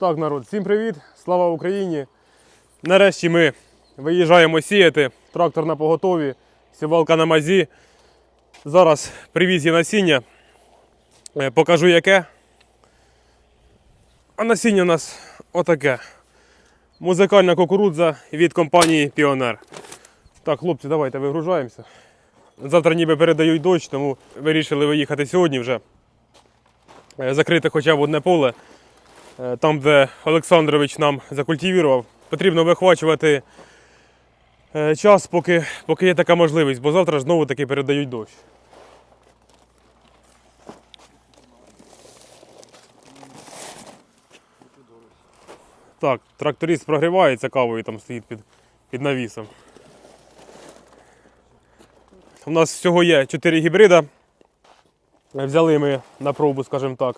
Так, народ, всім привіт! Слава Україні! Нарешті ми виїжджаємо сіяти. Трактор на поготові, сівалка на мазі. Зараз привіз її насіння. Е, Покажу яке. А насіння у нас отаке. Музикальна кукурудза від компанії Піонер. Так, хлопці, давайте вигружаємося. Завтра ніби передають дощ, тому вирішили виїхати сьогодні вже. Е, Закрити хоча б одне поле. Е, Там, де Олександрович нам закультивував, потрібно вихвачувати е, час, поки, поки є така можливість, бо завтра знову таки передають дощ. Так, тракторист прогрівається кавою, там стоїть під, під навісом. У нас всього є 4 гібрида. Взяли ми на пробу, скажімо так.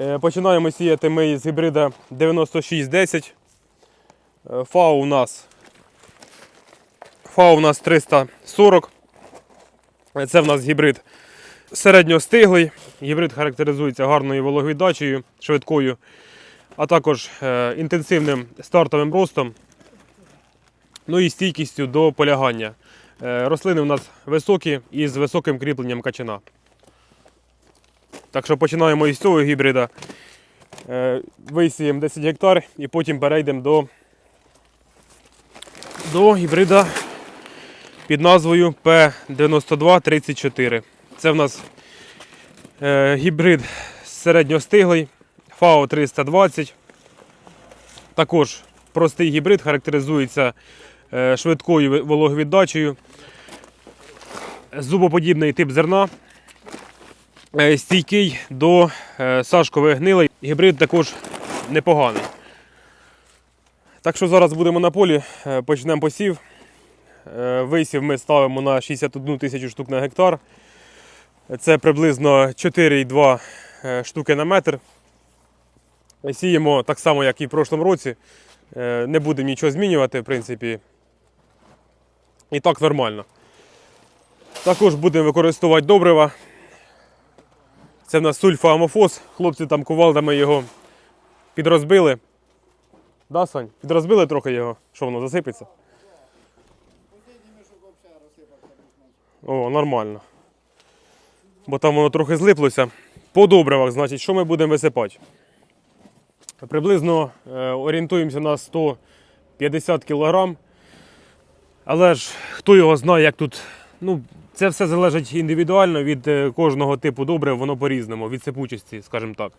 Е, Починаємо сіяти ми з гібрида 9610. Е, ФАО у нас ФАО у нас 340. Е, Це в нас гібрид середньостиглий. Гібрид характеризується гарною вологовіддачею, швидкою, а також інтенсивним стартовим ростом. Ну і стійкістю до полягання. Рослини у нас високі і з високим кріпленням качана. Так що починаємо із цього гібрида. Е, Висіємо 10 гектар і потім перейдемо до, до гібрида під назвою P9234. Це в нас е, гібрид середньостиглий FAO 320. Також простий гібрид характеризується е, швидкою ви- вологовіддачею. Зубоподібний тип зерна. Е, стійкий до е, сашкової гнили. Гібрид також непоганий. Так що зараз будемо на полі, е, почнемо посів. Висів ми ставимо на 61 тисячу штук на гектар. Це приблизно 4,2 е, штуки на метр. Сіємо так само, як і в прошлому році. Не будемо нічого змінювати, в принципі. І так нормально. Також будемо використовувати добрива. Це в нас сульфоамофос. Хлопці там кувалдами його підрозбили. Да, Сань? Підрозбили трохи його, що воно засипеться. О, нормально. Бо там воно трохи злиплося. По добривах, значить, що ми будемо висипати? Приблизно е, орієнтуємося на 150 кг. Але ж хто його знає, як тут. Ну, це все залежить індивідуально від е, кожного типу добрив, воно по-різному, від сипучості, скажімо так.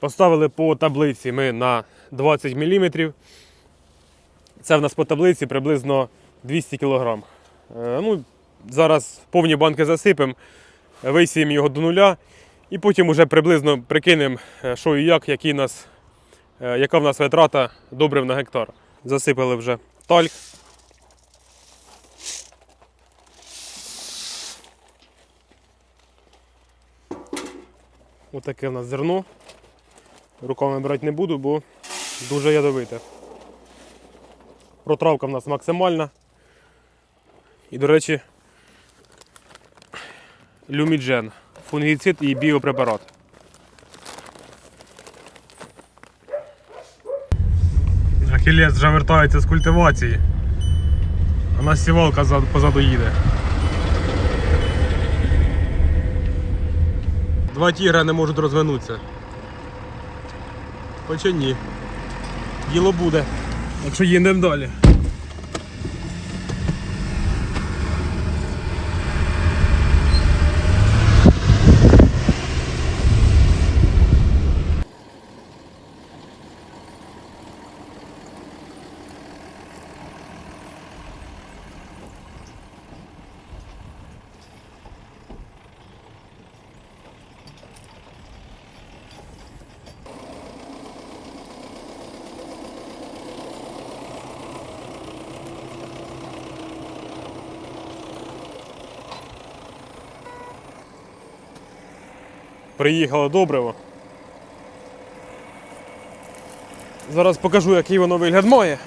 Поставили по таблиці ми на 20 мм. Це в нас по таблиці приблизно 200 кг. Е, Ну, зараз повні банки засипемо, висіємо його до нуля і потім уже приблизно прикинемо, е, що і як, які нас, яка в нас витрата добрив на гектар. Засипали вже тальк. Отаке в нас зерно. Руками брати не буду, бо дуже ядовите. Протравка в нас максимальна. І, до речі, люміджен, фунгіцид і біопрепарат. Ахілес вже вертається з культивації. А нас сівалка позаду їде. Два тігра не можуть розвинутися. Хоча ні. Діло буде. Так що їдемо далі. Приїхало добриво. Зараз покажу, який воно вигляд має.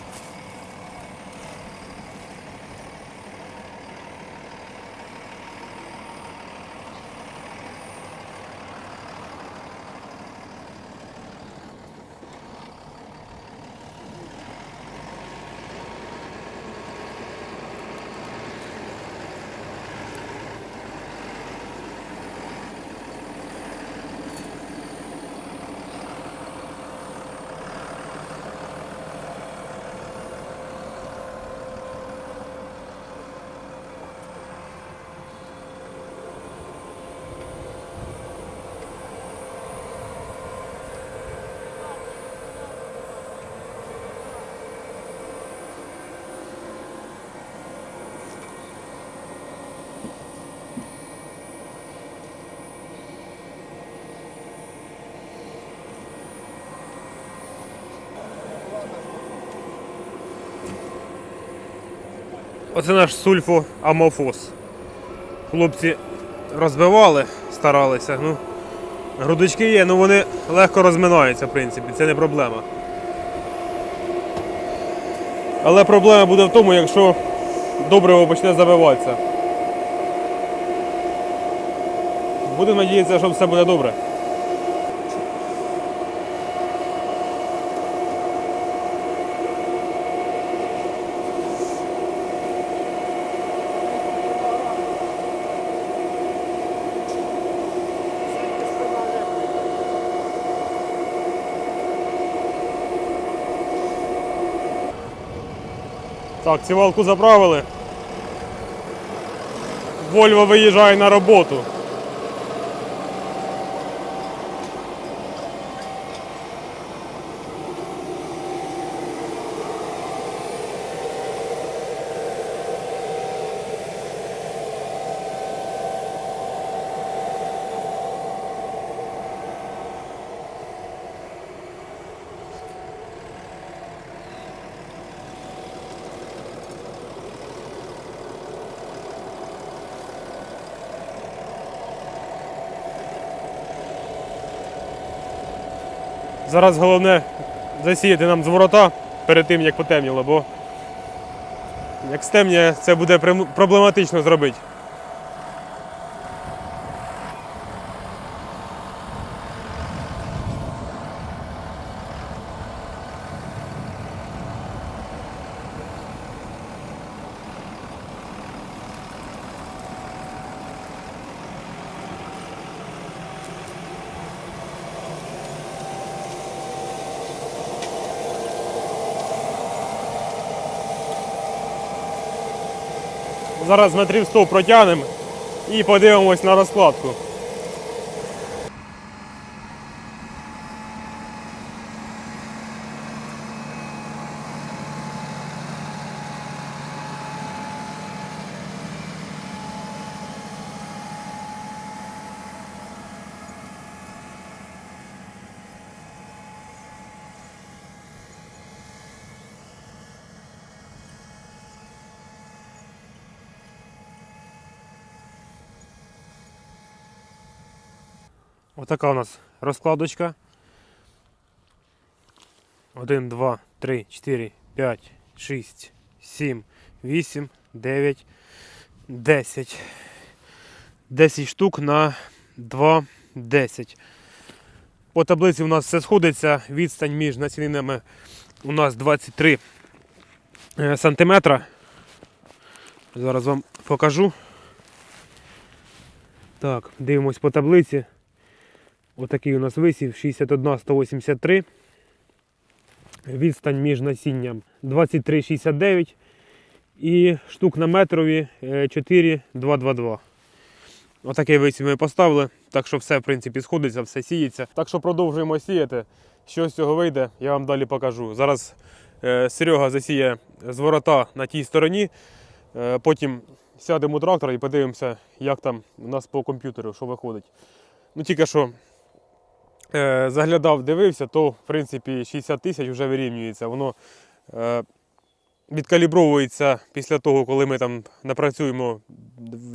Оце наш сульфоамофос. Хлопці розбивали, старалися. Ну, грудочки є, ну вони легко розминаються, в принципі, це не проблема. Але проблема буде в тому, якщо добриво почне забиватися. Будемо надіятися, що все буде добре. Так, цівалку заправили. Вольво виїжджає на роботу. Зараз головне засіяти нам з ворота перед тим, як потемніло, бо як стемніє, це буде проблематично зробити. Зараз метрів 100 протягнемо і подивимось на розкладку. Отака у нас розкладочка. 1, 2, 3, 4, 5, 6, 7, 8, 9, 10. 10 штук на 2, 10. По таблиці у нас все сходиться. Відстань між насінинами у нас 23 е, сантиметра. Зараз вам покажу. Так, дивимось по таблиці. Отакий у нас висів 61 183. Відстань між насінням 23,69 і штук на метрові е, 4,222. Отакий висів ми поставили. Так що все в принципі сходиться, все сіється. Так що продовжуємо сіяти. Що з цього вийде, я вам далі покажу. Зараз е, Серега засіє з ворота на тій стороні. Е, потім сядемо у трактор і подивимося, як там у нас по комп'ютеру, що виходить. Ну тільки що е, заглядав, дивився, то в принципі 60 тисяч вже вирівнюється. Воно е, відкалібровується після того, коли ми там напрацюємо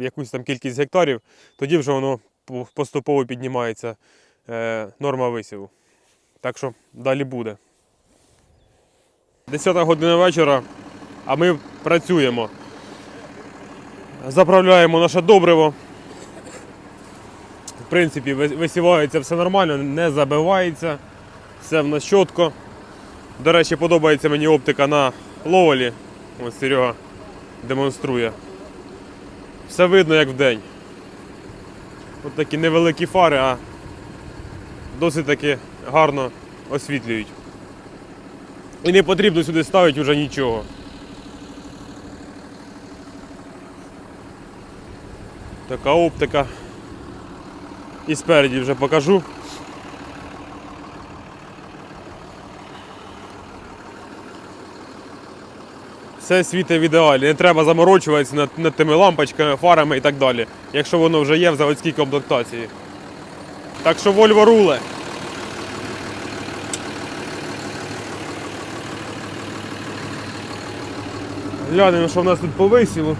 якусь там кількість гектарів, тоді вже воно поступово піднімається е, норма висіву. Так що далі буде. 10 година вечора, а ми працюємо. Заправляємо наше добриво. В принципі, висівається все нормально, не забивається, все в нас чітко. До речі, подобається мені оптика на ловелі. Ось Серега демонструє. Все видно як вдень. От такі невеликі фари, а досить таки гарно освітлюють. І не потрібно сюди ставити вже нічого. Така оптика. І спереді вже покажу. Все світить в ідеалі. Не треба заморочуватися над, над тими лампочками, фарами і так далі, якщо воно вже є в заводській комплектації. Так що Volvo руле. Глянемо, що в нас тут по висілу.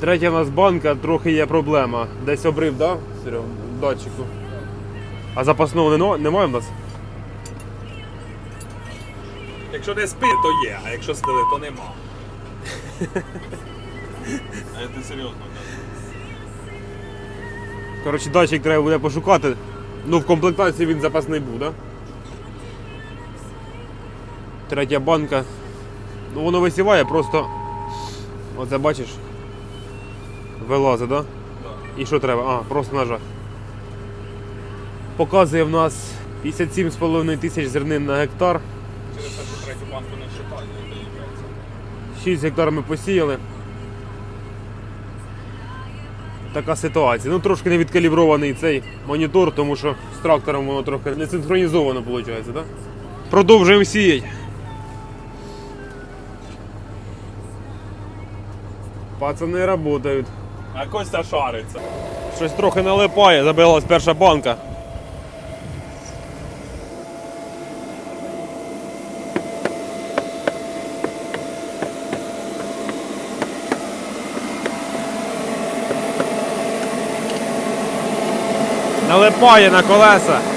Третя в нас банка, трохи є проблема. Десь обрив, да, Серег, в датчику. А запасного нема- немає в нас? Якщо не спи, то є, а якщо спили, то нема. А це серйозно. Коротше, датчик треба буде пошукати. Ну, в комплектації він запасний був, да? Третя банка. Ну воно висіває, просто. Оце бачиш. Вилазить, да? Да. І що треба? А, просто нажати. Показує в нас 57,5 тисяч зернин на гектар. Через що третю банку не шукає, не доїхається. 6 гектар ми посіяли. Така ситуація. Ну трошки не відкалібрований цей монітор, тому що з трактором воно трохи не синхронізовано виходить, так? Продовжуємо сіяти. Пацани працюють. А Костя шариться. Щось трохи налипає, забилась перша банка. Налипає на колеса.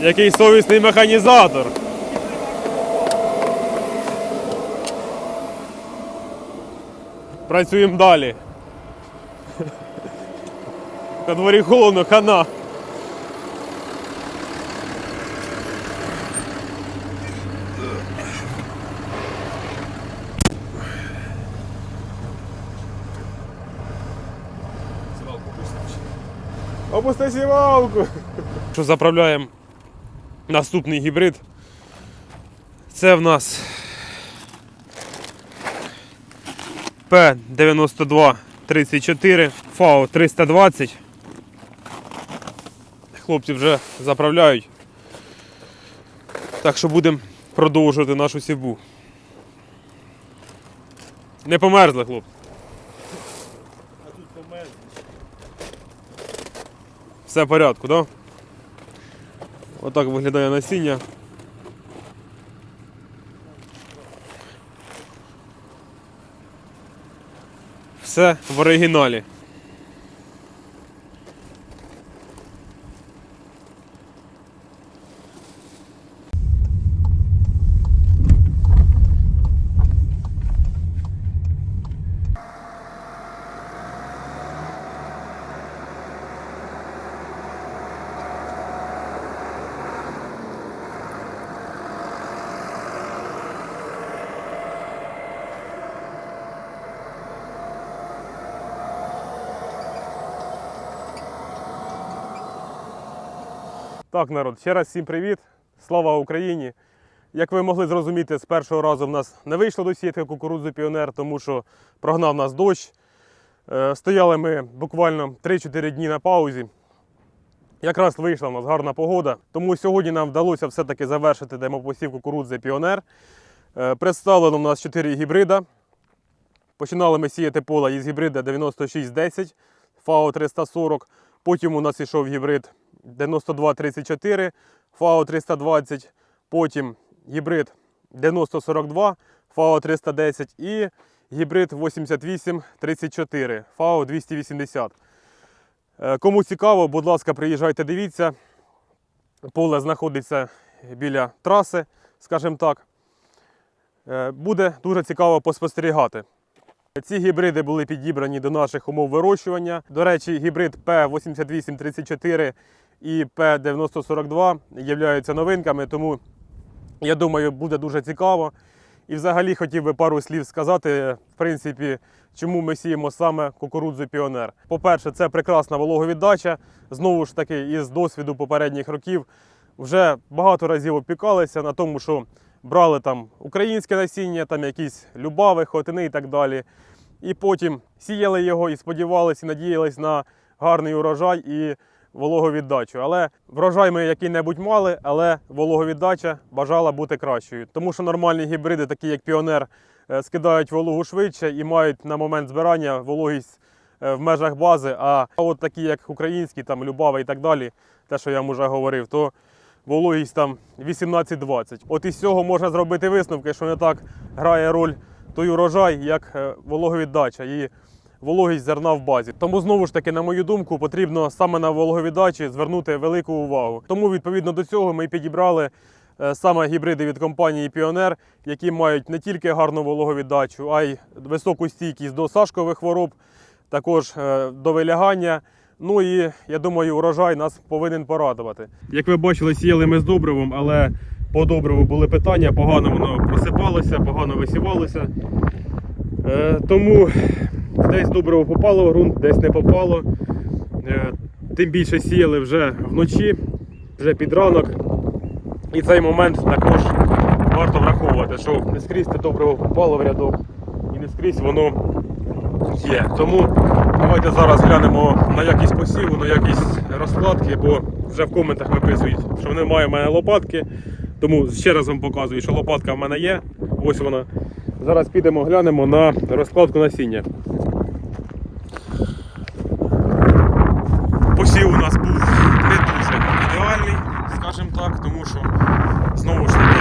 Який совісний механізатор. Працюємо далі. На дворі холодно, хана. Опусти сівалку. Що заправляємо наступний гібрид. Це в нас P9234 FAO 320. Хлопці вже заправляють. Так що будемо продовжувати нашу сівбу. Не померзли, хлопці. А тут померз. Все в порядку, так? Да? Отак виглядає насіння. Все в оригіналі. Так, народ, ще раз всім привіт. Слава Україні! Як ви могли зрозуміти, з першого разу в нас не вийшло до сітки кукурудзи Піонер, тому що прогнав нас дощ. Е, Стояли ми буквально 3-4 дні на паузі. Якраз вийшла в нас гарна погода. Тому сьогодні нам вдалося все-таки завершити демопосів кукурудзи Піонер. Е, Представлено в нас 4 гібрида. Починали ми сіяти поле із гібрида 9610 FAO 340. Потім у нас йшов гібрид 9234 FAO 320. Потім гібрид 9042 FAO 310 і гібрид 8834 FAO 280. Е, Кому цікаво, будь ласка, приїжджайте, дивіться. Поле знаходиться біля траси, скажімо так. Е, Буде дуже цікаво поспостерігати. Ці гібриди були підібрані до наших умов вирощування. До речі, гібрид P8834 і P9042 являються новинками, тому я думаю, буде дуже цікаво. І взагалі хотів би пару слів сказати, в принципі, чому ми сіємо саме кукурудзу Піонер. По-перше, це прекрасна вологовіддача. Знову ж таки, із досвіду попередніх років вже багато разів опікалися на тому, що брали там українське насіння, там якісь любави, хотини і так далі. І потім сіяли його і сподівалися, і надіялись на гарний урожай і вологовіддачу. Але врожай ми який-небудь мали, але вологовіддача бажала бути кращою. Тому що нормальні гібриди, такі як Піонер, е, скидають вологу швидше і мають на момент збирання вологість е, в межах бази. А от такі, як українські, там Любава і так далі, те, що я вам вже говорив, то вологість там 18-20. От із цього можна зробити висновки, що не так грає роль той урожай, як е, вологовіддача і вологість зерна в базі. Тому знову ж таки, на мою думку, потрібно саме на вологовіддачі звернути велику увагу. Тому відповідно до цього ми підібрали е, саме гібриди від компанії Піонер, які мають не тільки гарну вологовіддачу, а й високу стійкість до сашкових хвороб, також е, до вилягання. Ну і я думаю, урожай нас повинен порадувати. Як ви бачили, сіяли ми з добривом, але по добриву були питання, погано воно просипалося, погано висівалося. Е, тому десь добриво попало в ґрунт, десь не попало. Е, тим більше сіяли вже вночі, вже під ранок. І цей момент також варто враховувати, що не скрізь те добриво попало в рядок і не скрізь воно є. Тому давайте зараз глянемо на якість посіву, на якість розкладки, бо вже в коментах виписують, що немає в мене лопатки. Тому ще раз вам показую, що лопатка в мене є. Ось вона. Зараз підемо глянемо на розкладку насіння. Посів у нас був не дуже ідеальний, скажімо так, тому що знову ж таки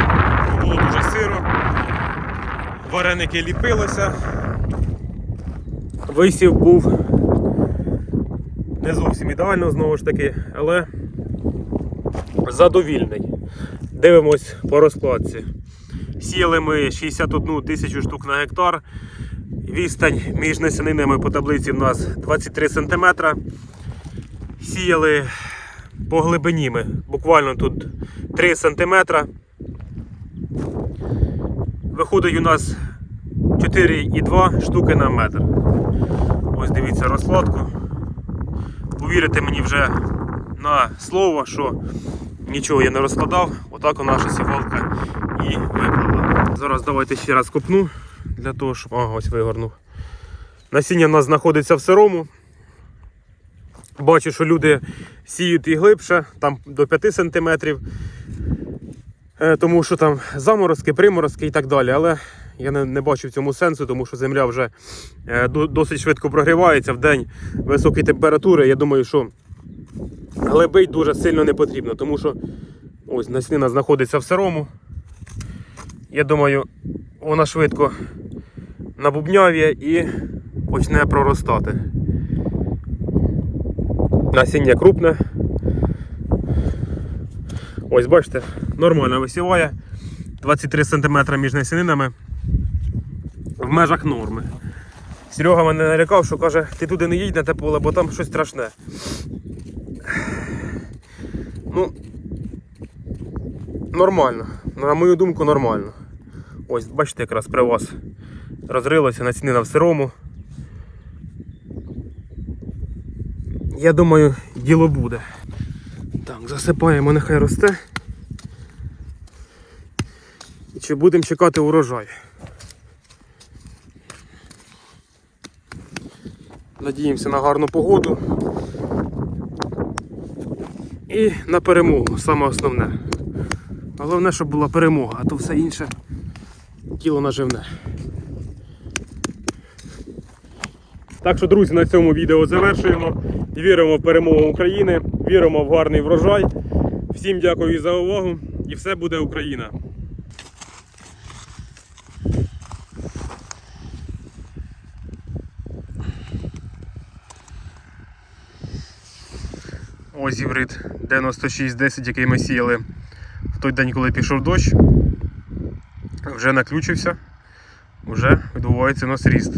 було дуже сиро, вареники ліпилися. Висів був не зовсім ідеально, знову ж таки, але задовільний. Дивимось по розкладці. Сіяли ми 61 тисячу штук на гектар. Відстань між насінинами по таблиці в нас 23 см. Сіяли по глибині ми, буквально тут 3 см. Виходить у нас 4,2 штуки на метр. Ось дивіться розкладку. Повірите мені вже на слово, що нічого я не розкладав, отак у наша сівалка і виглядала. Зараз давайте ще раз копну для того, щоб. Ага, ось вигорнув. Насіння в нас знаходиться в сирому. Бачу, що люди сіють і глибше, там до 5 см. Тому що там заморозки, приморозки і так далі. Але я не, не бачу в цьому сенсу, тому що земля вже е, досить швидко прогрівається в день високі температури. Я думаю, що глибить дуже сильно не потрібно, тому що ось наснина знаходиться в сирому. Я думаю, вона швидко набубнявіє і почне проростати. Насіння крупне. Ось бачите, нормально висіває. 23 см між насінинами в межах норми. Серега мене налякав, що каже, ти туди не їдь на те поле, бо там щось страшне. Ну, нормально. На мою думку, нормально. Ось, бачите, якраз при вас розрилося націнина в сирому. Я думаю, діло буде. Так, засипаємо, нехай росте. І чи будемо чекати урожай? Надіємося на гарну погоду. І на перемогу, саме основне. Головне, щоб була перемога, а то все інше тіло наживне. Так що, друзі, на цьому відео завершуємо. Віримо в перемогу України, віримо в гарний врожай. Всім дякую за увагу і все буде Україна! Ось гібрид 9610, який ми сіяли в той день, коли пішов дощ. Вже наключився, вже відбувається у нас ріст.